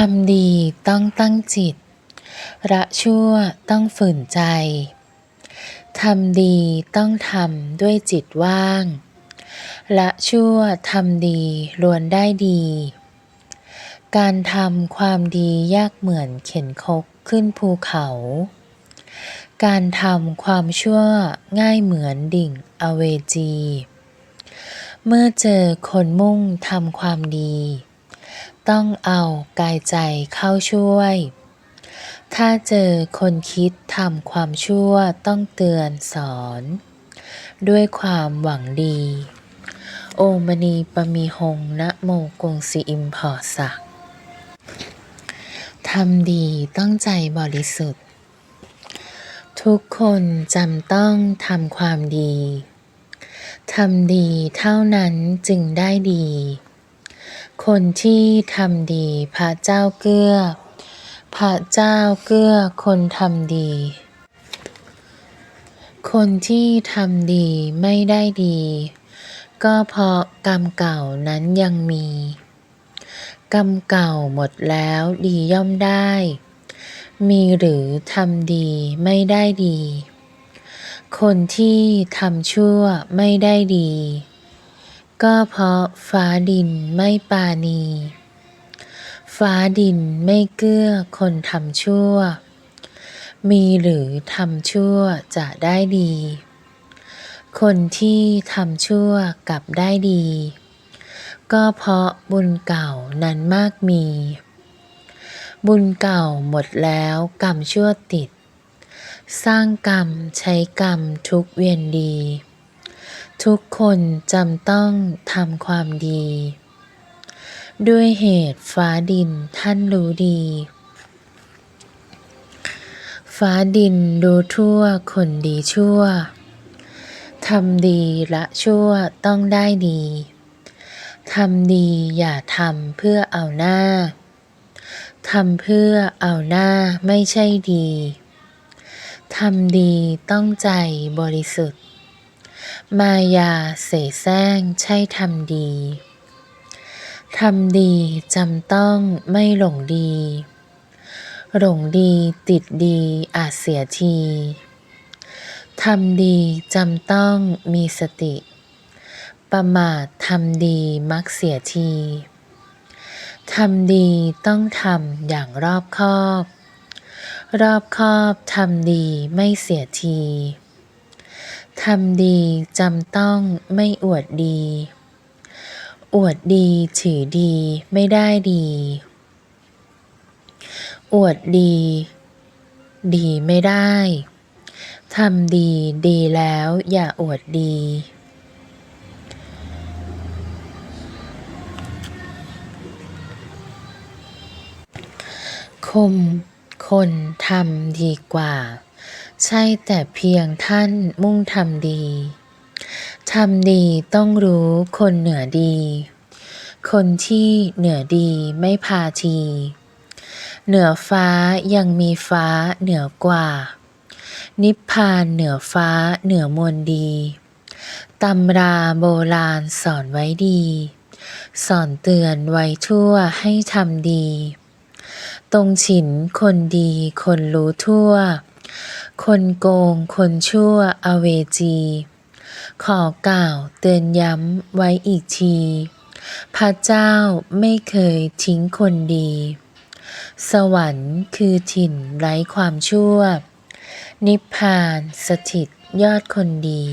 ทำดีต้องตั้งจิต ละชั่วต้องฝืนใจ ทำดีต้องทำด้วยจิตว่าง ละชั่วทำดีล้วนได้ดี การทำความดียากเหมือนเข็นคกขึ้นภูเขา การทำความชั่วง่ายเหมือนดิ่งอเวจี เมื่อเจอคนมุ่งทำความดี ต้องเอากายใจเข้าช่วย ถ้าเจอคนคิดทำความชั่วต้องเตือนสอน ด้วยความหวังดี โอมณีปมีหงนะโมกงสีอิมพอสักทำดีต้องใจบริสุทธิ์ ทุกคนจำต้องทำความดีทำดีเท่านั้นจึงได้ดี คนที่ทำดีพระเจ้าเกื้อ พระเจ้าเกื้อคนทำดี คนที่ทำดีไม่ได้ดี ก็เพราะกรรมเก่านั้นยังมี กรรมเก่าหมดแล้วดีย่อมได้ มีหรือทำดีไม่ได้ดี คนที่ทำชั่วไม่ได้ดี ก็เพราะฟ้าดินไม่ปาณี ฟ้าดินไม่เกื้อคนทำชั่ว มีหรือทำชั่วจะได้ดี คนที่ทำชั่วกลับได้ดี ก็เพราะบุญเก่านั้นมากมี บุญเก่าหมดแล้วกรรมชั่วติด สร้างกรรมใช้กรรมทุกเวียนดี ทุกคนจำต้องทำความดี ด้วยเหตุฟ้าดินท่านรู้ดี ฟ้าดินรู้ทั่วคนดีชั่วทำดีละชั่วต้องได้ดี ทำดีอย่าทำเพื่อเอาหน้า ทำเพื่อเอาหน้าไม่ใช่ดี ทำดีต้องใจบริสุทธิ์ มายาเสแสร้งใช่ทำดี ทำดีจำต้องไม่หลงดี หลงดีติดดีอาจเสียที ทำดีจำต้องมีสติ ประมาททำดีมักเสียที ทำดีต้องทำอย่างรอบคอบ รอบคอบทำดีไม่เสียที ทำดีจำต้องไม่อวดดี อวดดีถือดีไม่ได้ดี อวดดี ดีไม่ได้ ทำดีดีแล้วอย่าอวดดี คม คนทำดีกว่า ใช่แต่เพียงท่านมุ่งทำดีทำดีต้องรู้คนเหนือดี คนที่เหนือดีไม่พาที เหนือฟ้ายังมีฟ้าเหนือกว่า นิพพานเหนือฟ้าเหนือมวลดีตำราโบราณสอนไว้ดี สอนเตือนไว้ทั่วให้ทำดี ตรงฉิน คนดี คนรู้ทั่ว คนโกง คนชั่ว อเวจี ขอกล่าวเตือนย้ำไว้อีกที พระเจ้าไม่เคยทิ้งคนดี สวรรค์คือถิ่นไร้ความชั่ว นิพพานสถิตยอดคนดี